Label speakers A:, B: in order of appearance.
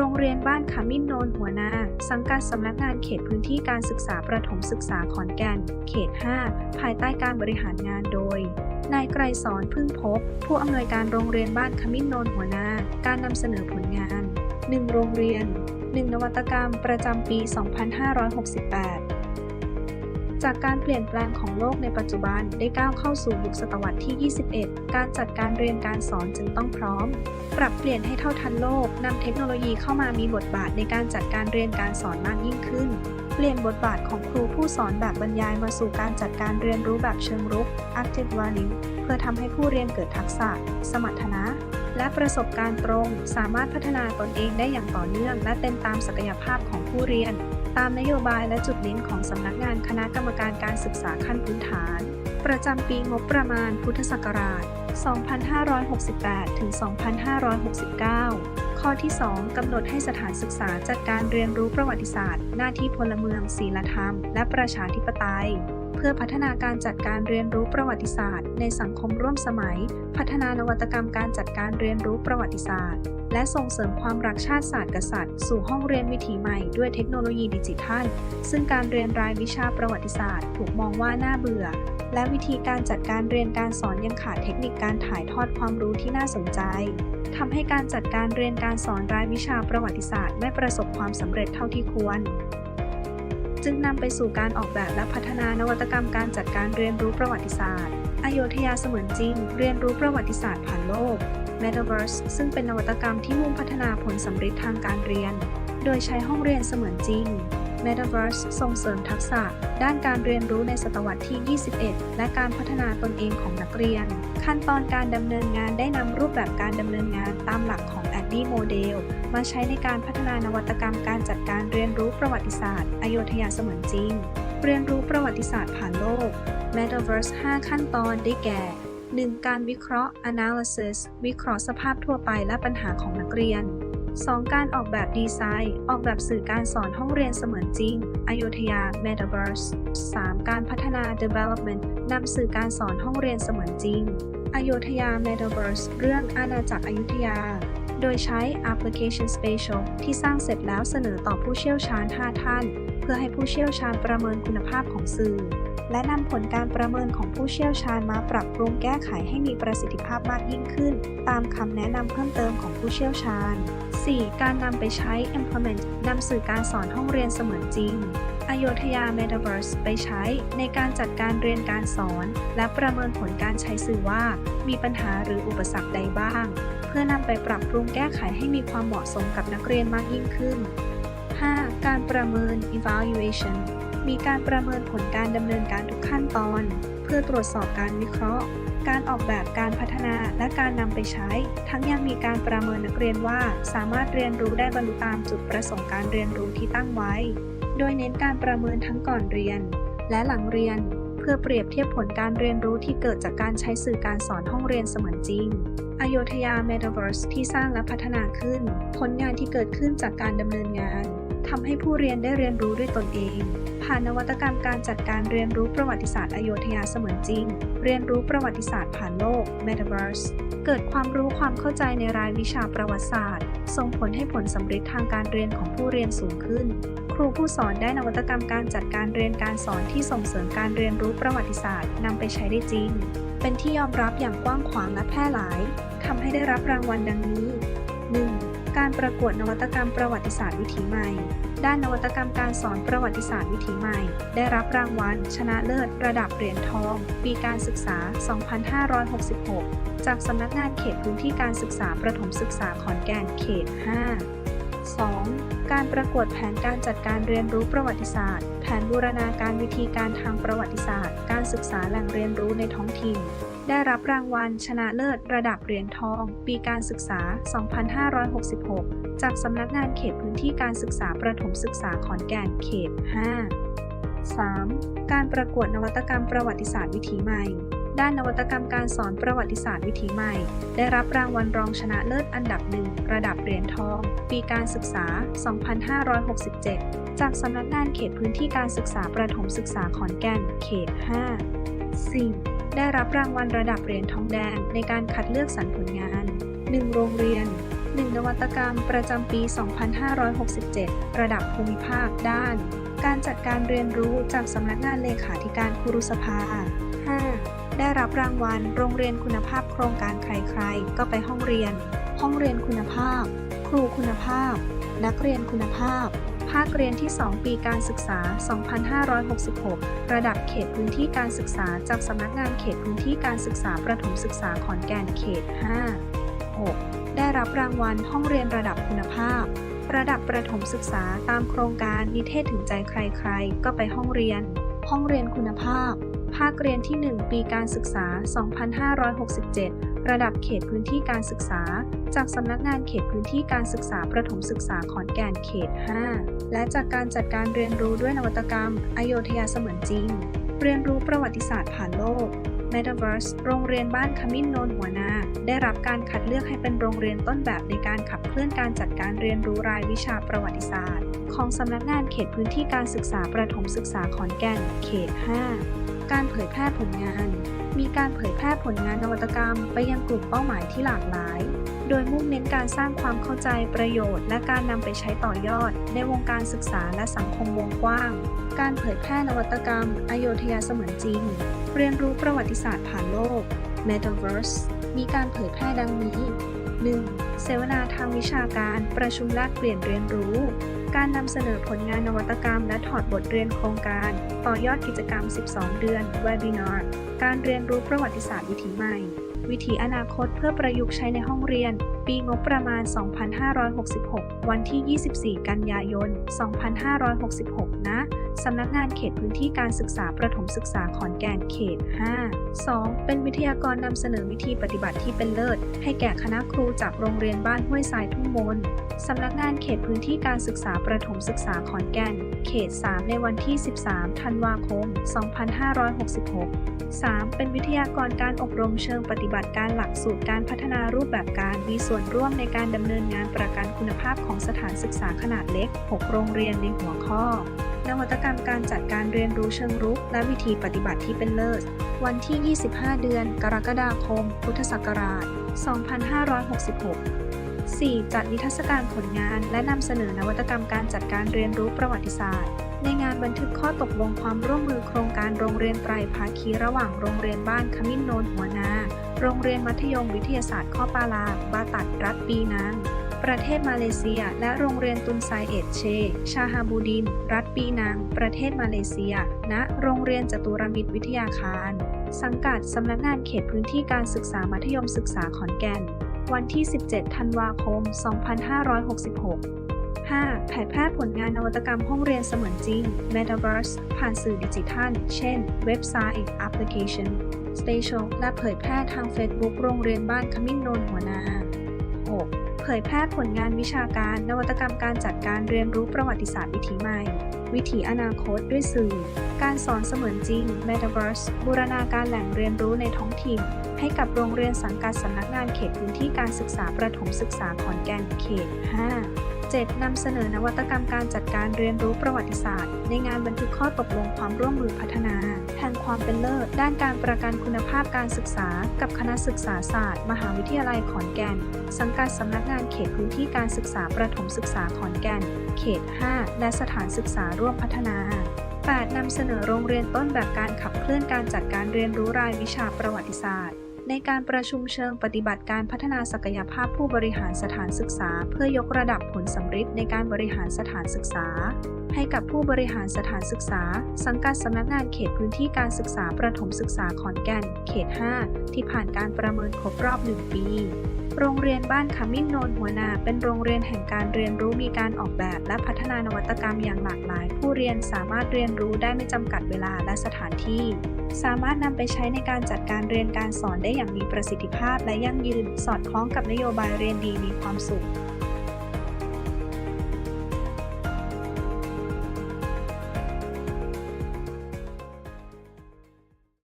A: โรงเรียนบ้านขมิ้นโนนหัวนา สังกัดสำนักงานเขตพื้นที่การศึกษาประถมศึกษาขอนแก่น เขต 5 ภายใต้การบริหารงานโดย นายไกรสอนพึ่งพบ ผู้อำนวยการโรงเรียนบ้านขมิ้นโนนหัวนา การนำเสนอผลงาน 1 โรงเรียน 1 นวัตกรรมประจำปี 2568 จากการเปลี่ยนแปลงของโลกในปัจจุบันได้ก้าวเข้าสู่ยุคศตวรรษที่ 21 การจัดการเรียนการสอนจึงต้องพร้อม ปรับเปลี่ยนให้เท่าทันโลกนำเทคโนโลยีเข้ามามีบทบาทในการจัดการเรียนการสอนมากยิ่งขึ้น เปลี่ยนบทบาทของครูผู้สอนแบบบรรยายมาสู่การจัดการเรียนรู้แบบเชิงรุก active learning เพื่อทำให้ผู้เรียนเกิดทักษะ สมรรถนะและประสบการณ์ตรง สามารถพัฒนาตนเองได้อย่างต่อเนื่อง และเต็มตามศักยภาพของผู้เรียน ตามนโยบายและจุดเน้นของสำนักงานคณะกรรมการการศึกษาขั้นพื้นฐาน ประจำปีงบประมาณพุทธศักราช 2568 ถึง 2569 ข้อที่ 2 กำหนดให้สถานศึกษาจัดการเรียนรู้ประวัติศาสตร์ หน้าที่พลเมืองศีลธรรม และประชาธิปไตย เพื่อพัฒนาการจัดการเรียนรู้ประวัติศาสตร์ ในสังคมร่วมสมัย พัฒนานวัตกรรมการจัดการเรียนรู้ประวัติศาสตร์ และส่งเสริมความรักชาติศาสตร์กษัตริย์ สู่ห้องเรียนวิถีใหม่ด้วยเทคโนโลยีดิจิทัล ซึ่งการเรียนรายวิชาประวัติศาสตร์ ถูกมองว่าน่าเบื่อ และวิธีการจัดการเรียนการสอนยังขาดเทคนิคการถ่ายทอดความรู้ที่น่าสนใจทำให้การจัดการเรียนการสอนรายวิชาประวัติศาสตร์ ไม่ประสบความสำเร็จเท่าที่ควร จึงนำไปสู่การออกแบบและพัฒนานวัตกรรมการจัดการเรียนรู้ประวัติศาสตร์ อโยธยาเสมือนจริง เรียนรู้ประวัติศาสตร์ผ่านโลก Metaverse ซึ่งเป็นนวัตกรรมที่มุ่งพัฒนาผลสำเร็จทางการเรียน โดยใช้ห้องเรียนเสมือนจริง Metaverse ส่งเสริมทักษะ ด้านการเรียนรู้ในศตวรรษที่ 21 และการพัฒนาตนเองของนักเรียน ขั้นตอนการดำเนินงานได้นำรูปแบบการดำเนินงานตามหลักของ Agile Model มาใช้ในการพัฒนานวัตกรรมการจัดการเรียนรู้ประวัติศาสตร์อโยธยาเสมือนจริง เรียนรู้ประวัติศาสตร์ผ่านโลก Metaverse 5 ขั้นตอนได้แก่ 1. การวิเคราะห์ analysis วิเคราะห์สภาพทั่วไปและปัญหาของนักเรียน 2. การออกแบบดีไซน์ ออกแบบสื่อการสอนห้องเรียนเสมือนจริง อโยธยา Metaverse 3. การพัฒนา development นำสื่อการสอนห้องเรียนเสมือนจริง อโยธยา Metaverse เรื่องอาณาจักรอยุธยา โดยใช้ Application Spatial ที่สร้างเสร็จแล้วเสนอต่อผู้เชี่ยวชาญ 5 ท่าน เพื่อให้ผู้เชี่ยวชาญประเมินคุณภาพของสื่อ และนำผลการประเมินของผู้เชี่ยวชาญมาปรับปรุงแก้ไขให้มีประสิทธิภาพมากยิ่งขึ้น ตามคำแนะนำเพิ่มเติมของผู้เชี่ยวชาญ 4. การนำไปใช้ implement นำสื่อการสอนห้องเรียนเสมือนจริงอโยธยา Metaverse ไปใช้ในการจัดการเรียนการสอน และประเมินผลการใช้สื่อว่า มีปัญหาหรืออุปสรรคใดบ้าง พื่อนำไปปรับปรุงแก้ไขให้มีความเหมาะสมกับนักเรียนมากยิ่งขึ้น 5. การประเมิน evaluation มีการประเมินผลการดำเนินการทุกขั้นตอน เพื่อตรวจสอบการวิเคราะห์ การออกแบบการพัฒนาและการนำไปใช้ ทั้งยังมีการประเมินนักเรียนว่าสามารถเรียนรู้ได้บรรลุตามจุดประสงค์การเรียนรู้ที่ตั้งไว้ โดยเน้นการประเมินทั้งก่อนเรียน และหลังเรียน พื่อเปรียบเทียบผลการเรียนรู้ที่เกิดจากการใช้สื่อการสอนห้องเรียนเสมือนจริงอโยธยา Metaverse ที่สร้างและพัฒนาขึ้น ผลงานที่เกิดขึ้นจากการดำเนินงานทำให้ผู้เรียนได้เรียนรู้ด้วยตนเอง ผ่านนวัตกรรมการจัดการเรียนรู้ประวัติศาสตร์อโยธยาเสมือนจริง เรียนรู้ประวัติศาสตร์ผ่านโลก Metaverse เกิดความรู้ความเข้าใจในรายวิชาประวัติศาสตร์ ส่งผลให้ผลสำเร็จทางการเรียนของผู้เรียนสูงขึ้น ครูผู้สอนได้นวัตกรรมการจัดการเรียนการสอนที่ส่งเสริมการเรียนรู้ประวัติศาสตร์นำไปใช้ได้จริง เป็นที่ยอมรับอย่างกว้างขวางและแพร่หลายทำให้ได้รับรางวัลดังนี้ 1. การประกวดนวัตกรรมประวัติศาสตร์วิถีใหม่ ด้านนวัตกรรมการสอนประวัติศาสตร์วิถีใหม่ ได้รับรางวัล ชนะเลิศ ระดับเหรียญทอง ปีการศึกษา 2566 จากสำนักงานเขตพื้นที่การศึกษาประถมศึกษาขอนแก่นเขต 5 2. การประกวดแผนการจัดการเรียนรู้ประวัติศาสตร์ แผนบูรณาการวิธีการทางประวัติศาสตร์ การศึกษาแหล่งเรียนรู้ในท้องถิ่น ได้รับรางวัลชนะเลิศระดับเหรียญทอง ปีการศึกษา 2566 จากสำนักงานเขตพื้นที่การศึกษาประถมศึกษาขอนแก่นเขต 5 3. การประกวดนวัตกรรมประวัติศาสตร์วิถีใหม่ ด้านนวัตกรรมการสอนประวัติศาสตร์วิถีใหม่ ได้รับรางวัลรองชนะเลิศอันดับหนึ่งระดับเหรียญทอง ปีการศึกษา 2567 จากสำนักงานเขตพื้นที่การศึกษาประถมศึกษาขอนแก่นเขต 5 4. ได้รับรางวัลระดับเหรียญทองแดงในการคัดเลือกสรรผลงาน 1 โรงเรียน 1 นวัตกรรมประจำปี 2567 ระดับภูมิภาคด้าน การจัดการเรียนรู้จากสำนักงานเลขาธิการครูรุสภา 5. ได้รับรางวัลโรงเรียนคุณภาพโครงการใครๆ ก็ไปห้องเรียน ห้องเรียนคุณภาพ ครูคุณภาพ นักเรียนคุณภาพ ภาคเรียนที่ 2 ปีการศึกษา 2566 ระดับเขตพื้นที่การศึกษาจากสำนักงานเขตพื้นที่การศึกษาประถมศึกษาขอนแก่นเขต 5 6. ได้รับรางวัลห้องเรียนระดับคุณภาพ ระดับประถมศึกษาตามโครงการนิเทศถึงใจใครๆ ก็ไปห้องเรียน ห้องเรียนคุณภาพ ภาคเรียนที่ 1 ปีการศึกษา 2567 ระดับเขตพื้นที่การศึกษา จากสำนักงานเขตพื้นที่การศึกษาประถมศึกษาขอนแก่นเขต 5 และจากการจัดการเรียนรู้ด้วยนวัตกรรม อโยธยาเสมือนจริง เรียนรู้ประวัติศาสตร์ผ่านโลก Metaverse โรงเรียนบ้านขมิ้นโนนหัวนา ได้รับการคัดเลือกให้เป็นโรงเรียนต้นแบบในการขับเคลื่อนการจัดการเรียนรู้รายวิชาประวัติศาสตร์ ของสำนักงานเขตพื้นที่การศึกษาประถมศึกษาขอนแก่น เขต 5 การเผยแพร่ผลงาน มีการเผยแพร่ผลงานนวัตกรรม ไปยังกลุ่มเป้าหมายที่หลากหลาย โดยมุ่งเน้นการสร้างความเข้าใจประโยชน์ และการนำไปใช้ต่อยอด ในวงการศึกษาและสังคมวงกว้าง การเผยแพร่นวัตกรรม อโยธยาเสมือนจริง เรียนรู้ประวัติศาสตร์ผ่านโลก Metaverse มีการเผยแพร่ดังนี้ 1. เสวนาทางวิชาการ ประชุมแลกเปลี่ยนเรียนรู้ การนำเสนอผลงานนวัตกรรม และถอดบทเรียนโครงการ ต่อยอดกิจกรรม 12 เดือน เวบินาร์การเรียนรู้ประวัติศาสตร์วิถีใหม่ วิถีอนาคตเพื่อประยุกต์ใช้ในห้องเรียน ปีงบประมาณ 2566 วันที่ 24 กันยายน 2566 นะ สำนักงานเขตพื้นที่การศึกษาประถมศึกษาขอนแก่นเขต 5 2. เป็นวิทยากรนำเสนอวิธีปฏิบัติที่เป็นเลิศ ให้แก่คณะครูจากโรงเรียนบ้านห้วยทรายทุ่งมนสำนักงานเขตพื้นที่การศึกษาประถมศึกษาขอนแก่น เขต 3 ในวันที่ 13 ธันวาคม 2566 3. เป็นวิทยากรการอบรมเชิงปฏิบัติการหลักสูตรการพัฒนารูปแบบการมีส่วนร่วมในการดำเนินงานประกันคุณภาพของสถานศึกษาขนาดเล็ก 6 โรงเรียนในหัวข้อ นวัตกรรมการจัดการเรียนรู้เชิงรุก และวิธีปฏิบัติที่เป็นเลิศ วันที่ 25 เดือน กรกฎาคม พุทธศักราช 2566 4. จัดนิทรรศการผลงานและนำเสนอนวัตกรรมการจัดการเรียนรู้ประวัติศาสตร์ ในงานบันทึกข้อตกลงความร่วมมือโครงการโรงเรียนไตรภาคีระหว่างโรงเรียนบ้านขมิ้นโนนหัวนา โรงเรียนมัธยมวิทยาศาสตร์ข้อปาลาบาตัดรัฐปีนัง ประเทศมาเลเซีย และโรงเรียนตุนไซเอ็ดเช ชาฮาบูดิน รัฐปีนัง ประเทศมาเลเซีย ณ โรงเรียนจตุรมิตรวิทยาคาร สังกัดสำนักงานเขตพื้นที่การศึกษามัธยมศึกษาขอนแก่น วันที่ 17 ธันวาคม 2566 5. เผยแพร่ผลงานนวัตกรรมห้องเรียนเสมือนจริง Metaverse ผ่านสื่อดิจิทัล เช่น เว็บไซต์ แอปพลิเคชัน Spatial และเผยแพร่ทาง Facebook โรงเรียนบ้านขมิ้นโนนหัวนา 6. เผยแพร่ผลงานวิชาการ นวัตกรรมการจัดการเรียนรู้ประวัติศาสตร์วิถีใหม่ วิถีอนาคตด้วยสื่อ การสอนเสมือนจริง Metaverse บูรณาการแหล่งเรียนรู้ในท้องถิ่น ให้กับโรงเรียนสังกัดสำนักงานเขตพื้นที่การศึกษาประถมศึกษาขอนแก่นเขต 5 7. นำเสนอนวัตกรรมการจัดการเรียนรู้ประวัติศาสตร์ ในงานบันทึกข้อตกลงความร่วมมือพัฒนา แห่งความเป็นเลิศ ด้านการประกันคุณภาพการศึกษา กับคณะศึกษาศาสตร์ มหาวิทยาลัยขอนแก่น สังกัดสำนักงานเขตพื้นที่การศึกษาประถมศึกษาขอนแก่น เขต 5 และสถานศึกษาร่วมพัฒนา 8. นำเสนอโรงเรียนต้นแบบการขับเคลื่อนการจัดการเรียนรู้รายวิชาประวัติศาสตร์ ในการประชุมเชิงปฏิบัติการพัฒนาศักยภาพผู้บริหารสถานศึกษา เพื่อยกระดับผลสำฤทธิ์ในการบริหารสถานศึกษา ให้กับผู้บริหารสถานศึกษา สังกัดสำนักงานเขตพื้นที่การศึกษาประถมศึกษาขอนแก่น เขต 5 ที่ผ่านการประเมินครบรอบ 1 ปี โรงเรียนบ้านขมิ้นโนนหัวนา เป็นโรงเรียนแห่งการเรียนรู้มีการออกแบบ และพัฒนานวัตกรรมอย่างหลากหลาย ผู้เรียนสามารถเรียนรู้ได้ไม่จำกัดเวลาและสถานที่ สามารถนำไปใช้ในการจัดการเรียนการสอนได้อย่างมีประสิทธิภาพและยั่งยืน สอดคล้องกับนโยบายเรียนดีมีความสุข